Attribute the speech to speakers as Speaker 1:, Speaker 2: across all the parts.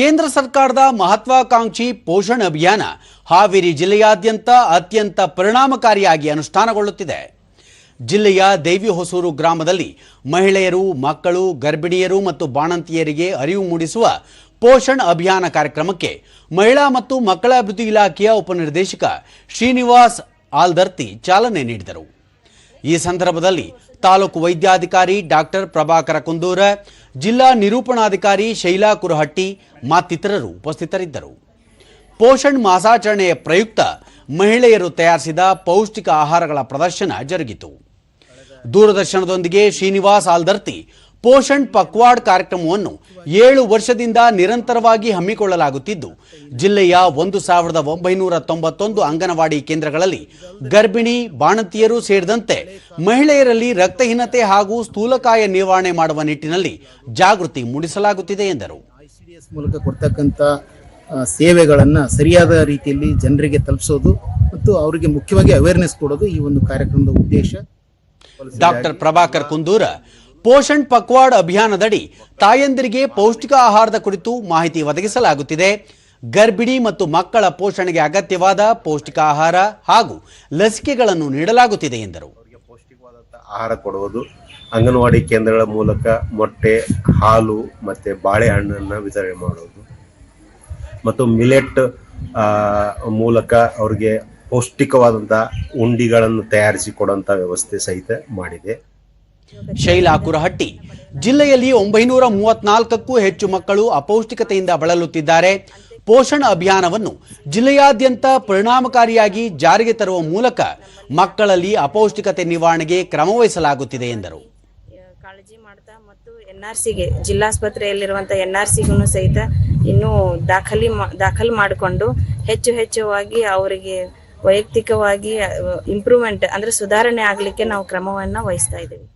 Speaker 1: ಕೇಂದ್ರ ಸರ್ಕಾರದ ಮಹತ್ವಾಕಾಂಕ್ಷಿ ಪೋಷಣ್ ಅಭಿಯಾನ ಹಾವೇರಿ ಜಿಲ್ಲೆಯಾದ್ಯಂತ ಅತ್ಯಂತ ಪರಿಣಾಮಕಾರಿಯಾಗಿ ಅನುಷ್ಠಾನಗೊಳ್ಳುತ್ತಿದೆ. ಜಿಲ್ಲೆಯ ದೇವಿಹೊಸೂರು ಗ್ರಾಮದಲ್ಲಿ ಮಹಿಳೆಯರು, ಮಕ್ಕಳು, ಗರ್ಭಿಣಿಯರು ಮತ್ತು ಬಾಣಂತಿಯರಿಗೆ ಅರಿವು ಮೂಡಿಸುವ ಪೋಷಣ್ ಅಭಿಯಾನ ಕಾರ್ಯಕ್ರಮಕ್ಕೆ ಮಹಿಳಾ ಮತ್ತು ಮಕ್ಕಳ ಅಭಿವೃದ್ಧಿ ಇಲಾಖೆಯ ಉಪನಿರ್ದೇಶಕ ಶ್ರೀನಿವಾಸ್ ಆಲ್ದರ್ತಿ ಚಾಲನೆ ನೀಡಿದರು. ಈ ಸಂದರ್ಭದಲ್ಲಿ ತಾಲೂಕು ವೈದ್ಯಾಧಿಕಾರಿ ಡಾಕ್ಟರ್ ಪ್ರಭಾಕರ ಕುಂದೂರ, ಜಿಲ್ಲಾ ನಿರೂಪಣಾಧಿಕಾರಿ ಶೈಲಾ ಕುರಹಟ್ಟಿ ಮತ್ತಿತರರು ಉಪಸ್ಥಿತರಿದ್ದರು. ಪೋಷಣ್ ಮಾಸಾಚರಣೆಯ ಪ್ರಯುಕ್ತ ಮಹಿಳೆಯರು ತಯಾರಿಸಿದ ಪೌಷ್ಟಿಕ ಆಹಾರಗಳ ಪ್ರದರ್ಶನ ಜರುಗಿತು. ದೂರದರ್ಶನದೊಂದಿಗೆ ಶ್ರೀನಿವಾಸ್ ಆಲ್ದರ್ತಿ ಪೋಷಣ್ ಪಕ್ವಾಡ್ ಕಾರ್ಯಕ್ರಮವನ್ನು ಏಳು ವರ್ಷದಿಂದ ನಿರಂತರವಾಗಿ ಹಮ್ಮಿಕೊಳ್ಳಲಾಗುತ್ತಿದ್ದು ಜಿಲ್ಲೆಯ ಒಂದು ಸಾವಿರದ ಒಂಬೈನೂರ ತೊಂಬತ್ತೊಂದು ಅಂಗನವಾಡಿ ಕೇಂದ್ರಗಳಲ್ಲಿ ಗರ್ಭಿಣಿ ಬಾಣಂತಿಯರು ಸೇರಿದಂತೆ ಮಹಿಳೆಯರಲ್ಲಿ ರಕ್ತಹೀನತೆ ಹಾಗೂ ಸ್ಥೂಲಕಾಯ ನಿವಾರಣೆ ಮಾಡುವ ನಿಟ್ಟಿನಲ್ಲಿ ಜಾಗೃತಿ ಮೂಡಿಸಲಾಗುತ್ತಿದೆ ಎಂದರು.
Speaker 2: ಐಸಿಡಿಎಸ್ ಮೂಲಕ ಕೊಡ್ತಕ್ಕಂಥ ಸೇವೆಗಳನ್ನು ಸರಿಯಾದ ರೀತಿಯಲ್ಲಿ ಜನರಿಗೆ ತಲುಪಿಸೋದು ಮತ್ತು ಅವರಿಗೆ ಮುಖ್ಯವಾಗಿ ಅವೇರ್ನೆಸ್ ಕೊಡೋದು ಈ ಒಂದು ಕಾರ್ಯಕ್ರಮದ ಉದ್ದೇಶ.
Speaker 1: ಡಾಕ್ಟರ್ ಪ್ರಭಾಕರ್ ಕುಂದೂರ ಪೋಷಣ್ ಪಕ್ವಾಡ್ ಅಭಿಯಾನದಡಿ ತಾಯಂದಿರಿಗೆ ಪೌಷ್ಟಿಕ ಆಹಾರದ ಕುರಿತು ಮಾಹಿತಿ ಒದಗಿಸಲಾಗುತ್ತಿದೆ. ಗರ್ಭಿಣಿ ಮತ್ತು ಮಕ್ಕಳ ಪೋಷಣೆಗೆ ಅಗತ್ಯವಾದ ಪೌಷ್ಟಿಕ ಆಹಾರ ಹಾಗೂ ಲಸಿಕೆಗಳನ್ನು ನೀಡಲಾಗುತ್ತಿದೆ ಎಂದರು.
Speaker 3: ಆಹಾರ ಕೊಡುವುದು ಅಂಗನವಾಡಿ ಕೇಂದ್ರಗಳ ಮೂಲಕ ಮೊಟ್ಟೆ, ಹಾಲು ಮತ್ತು ಬಾಳೆಹಣ್ಣನ್ನು ವಿತರಣೆ ಮಾಡುವುದು. ಮತ್ತು ಮಿಲೆಟ್ ಮೂಲಕ ಅವರಿಗೆ ಪೌಷ್ಟಿಕವಾದಂಥ ಉಂಡಿಗಳನ್ನು ತಯಾರಿಸಿ ಕೊಡುವಂಥ ವ್ಯವಸ್ಥೆ ಸಹಿತ ಮಾಡಿದೆ.
Speaker 1: ಶೈಲಾ ಕುರಹಟ್ಟಿ. ಜಿಲ್ಲೆಯಲ್ಲಿ ಒಂಬೈನೂರ ಮೂವತ್ನಾಲ್ಕಕ್ಕೂ ಹೆಚ್ಚು ಮಕ್ಕಳು ಅಪೌಷ್ಟಿಕತೆಯಿಂದ ಬಳಲುತ್ತಿದ್ದಾರೆ. ಪೋಷಣ ಅಭಿಯಾನವನ್ನು ಜಿಲ್ಲೆಯಾದ್ಯಂತ ಪರಿಣಾಮಕಾರಿಯಾಗಿ ಜಾರಿಗೆ ತರುವ ಮೂಲಕ ಮಕ್ಕಳಲ್ಲಿ ಅಪೌಷ್ಟಿಕತೆ ನಿವಾರಣೆಗೆ ಕ್ರಮವಹಿಸಲಾಗುತ್ತಿದೆ ಎಂದರು.
Speaker 4: ಕಾಳಜಿ ಮಾಡ್ತಾ ಮತ್ತು ಎನ್ ಆರ್ ಸಿಗೆ ಜಿಲ್ಲಾಸ್ಪತ್ರೆಯಲ್ಲಿರುವಂಥ ಎನ್ ಆರ್ ಸಹಿತ ಇನ್ನೂ ದಾಖಲಿ ದಾಖಲು ಮಾಡಿಕೊಂಡು ಹೆಚ್ಚು ಹೆಚ್ಚುವಾಗಿ ಅವರಿಗೆ ವೈಯಕ್ತಿಕವಾಗಿ ಇಂಪ್ರೂವ್ಮೆಂಟ್ ಅಂದ್ರೆ ಸುಧಾರಣೆ ಆಗಲಿಕ್ಕೆ ನಾವು ಕ್ರಮವನ್ನು ವಹಿಸ್ತಾ ಇದ್ದೀವಿ.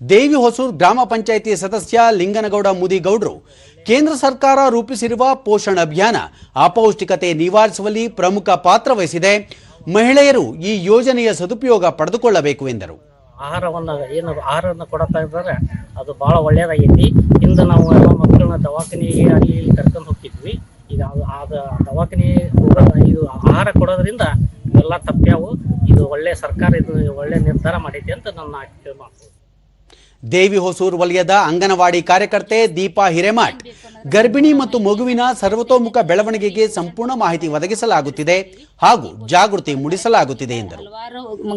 Speaker 1: ದೇವಿ ಹೊಸೂರು ಗ್ರಾಮ ಪಂಚಾಯಿತಿ ಸದಸ್ಯ ಲಿಂಗನಗೌಡ ಮುದಿಗೌಡರು ಕೇಂದ್ರ ಸರ್ಕಾರ ರೂಪಿಸಿರುವ ಪೋಷಣ ಅಭಿಯಾನ ಅಪೌಷ್ಟಿಕತೆ ನಿವಾರಿಸುವಲ್ಲಿ ಪ್ರಮುಖ ಪಾತ್ರ ವಹಿಸಿದೆ. ಮಹಿಳೆಯರು ಈ ಯೋಜನೆಯ ಸದುಪಯೋಗ ಪಡೆದುಕೊಳ್ಳಬೇಕು ಎಂದರು.
Speaker 5: ಆಹಾರವನ್ನು ಏನು ಆಹಾರವನ್ನು ಕೊಡತಾ ಇದ್ದಾರೆ, ಅದು ಭಾಳ ಒಳ್ಳೆಯದಾಗೈತಿ ಹಿಂದೆ ನಾವು ಎಲ್ಲ ಮಕ್ಕಳನ್ನ ದವಾಖಾನೆಗೆ ಅಲ್ಲಿ ಕರ್ಕೊಂಡು ಹೋಗ್ತಿದ್ವಿ. ಈಗ ಅದು ಆದ ದವಾಖಾನೆ ಇದು ಆಹಾರ ಕೊಡೋದ್ರಿಂದ ಇವೆಲ್ಲ ತಪ್ಪ್ಯಾವು ಇದು ಒಳ್ಳೆ ಸರ್ಕಾರ ಇದು ಒಳ್ಳೆ ನಿರ್ಧಾರ ಮಾಡೈತಿ ಅಂತ ನನ್ನ ಮಾತು
Speaker 1: ದೇವಿ ಹೊಸೂರು ವಲಯದ ಅಂಗನವಾಡಿ ಕಾರ್ಯಕರ್ತೆ ದೀಪಾ ಹಿರೇಮಠ್. ಗರ್ಭಿಣಿ ಮತ್ತು ಮಗುವಿನ ಸರ್ವತೋಮುಖ ಬೆಳವಣಿಗೆಗೆ ಸಂಪೂರ್ಣ ಮಾಹಿತಿ ಒದಗಿಸಲಾಗುತ್ತಿದೆ ಹಾಗೂ ಜಾಗೃತಿ ಮೂಡಿಸಲಾಗುತ್ತಿದೆ ಎಂದರು.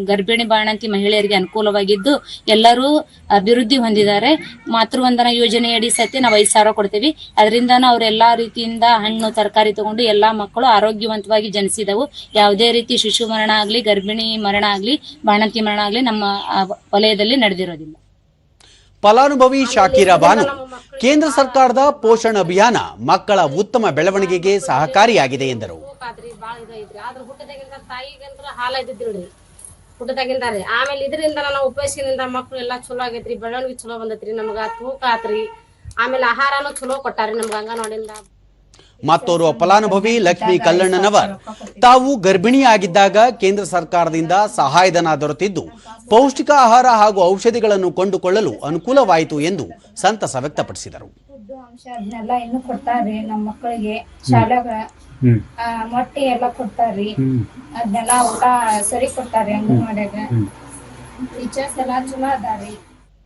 Speaker 6: ಗರ್ಭಿಣಿ ಬಾಣಂತಿ ಮಹಿಳೆಯರಿಗೆ ಅನುಕೂಲವಾಗಿದ್ದು ಎಲ್ಲರೂ ಅಭಿವೃದ್ಧಿ ಹೊಂದಿದ್ದಾರೆ. ಮಾತೃವಂದನ ಯೋಜನೆಯಡಿ ಸತ್ಯ ನಾವು ಐದು ಸಾವಿರ ಕೊಡ್ತೀವಿ. ಅದರಿಂದ ಅವ್ರ ರೀತಿಯಿಂದ ಹಣ್ಣು, ತರಕಾರಿ ತಗೊಂಡು ಎಲ್ಲಾ ಮಕ್ಕಳು ಆರೋಗ್ಯವಂತವಾಗಿ ಜನಿಸಿದವು. ಯಾವುದೇ ರೀತಿ ಶಿಶು ಮರಣ ಆಗಲಿ, ಗರ್ಭಿಣಿ ಮರಣ ಆಗಲಿ, ಬಾಣಂತಿ ಮರಣ ಆಗಲಿ ನಮ್ಮ ವಲಯದಲ್ಲಿ ನಡೆದಿರೋದಿಲ್ಲ.
Speaker 1: ಫಲಾನುಭವಿ ಶಾಕಿರಾ ಬಾನು. ಕೇಂದ್ರ ಸರ್ಕಾರದ ಪೋಷಣ ಅಭಿಯಾನ ಮಕ್ಕಳ ಉತ್ತಮ ಬೆಳವಣಿಗೆಗೆ ಸಹಕಾರಿಯಾಗಿದೆ ಎಂದರು.
Speaker 7: ಆತ್ರಿ ಭಾಳ ಇದು ಆದ್ರ ಹುಟ್ಟದಾಗಿಂದ ತಾಯಿಗಂತ್ರ ಹಾಲ ಇದ್ದಿದ್ದಿಲ್ರಿ ಹುಟ್ಟದಾಗಿಂದ ರೀ. ಆಮೇಲೆ ಇದರಿಂದ ನಾವು ಉಪಯೋಗಿಸಿದಿಂದ ಮಕ್ಳು ಎಲ್ಲಾ ಚಲೋ ಆಗೈತ್ರಿ. ಬೆಳವಣಿಗೆ ಚಲೋ ಬಂದೈತ್ರಿ. ನಮ್ಗ ತೂಕ ಆತ್ರಿ. ಆಮೇಲೆ ಆಹಾರನು ಚಲೋ ಕೊಟ್ಟಾರಿ ನಮ್ಗ ಅಂಗನವಾಡಿಯಿಂದ.
Speaker 1: ಮತ್ತೋರ್ವ ಫಲಾನುಭವಿ ಲಕ್ಷ್ಮೀ ಕಲ್ಲಣ್ಣನವರ್. ತಾವು ಗರ್ಭಿಣಿಯಾಗಿದ್ದಾಗ ಕೇಂದ್ರ ಸರ್ಕಾರದಿಂದ ಸಹಾಯಧನ ದೊರೆತಿದ್ದು ಪೌಷ್ಟಿಕ ಆಹಾರ ಹಾಗೂ ಔಷಧಿಗಳನ್ನು ಕೊಂಡುಕೊಳ್ಳಲು ಅನುಕೂಲವಾಯಿತು ಎಂದು ಸಂತಸ ವ್ಯಕ್ತಪಡಿಸಿದರು.
Speaker 8: ಅದನ್ನೆಲ್ಲ ಇನ್ನು ಕೊಡ್ತಾರ್ರಿ ನಮ್ಮ ಮಕ್ಕಳಿಗೆ. ಮೊಟ್ಟೆ ಎಲ್ಲ ಕೊಡ್ತಾರ್ರಿ. ಅದನ್ನೆಲ್ಲ ಊಟ ಸರಿ ಕೊಡ್ತಾರೆ ಅಂಗನವಾಡಿಯಾಗ. ಟೀಚರ್ಸ್ ಎಲ್ಲ ಚಲೋ ಅದಾರಿ